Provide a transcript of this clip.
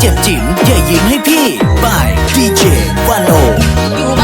เจ็บจิ๋มอย่ายิ้มให้พี่บายดีวันโอ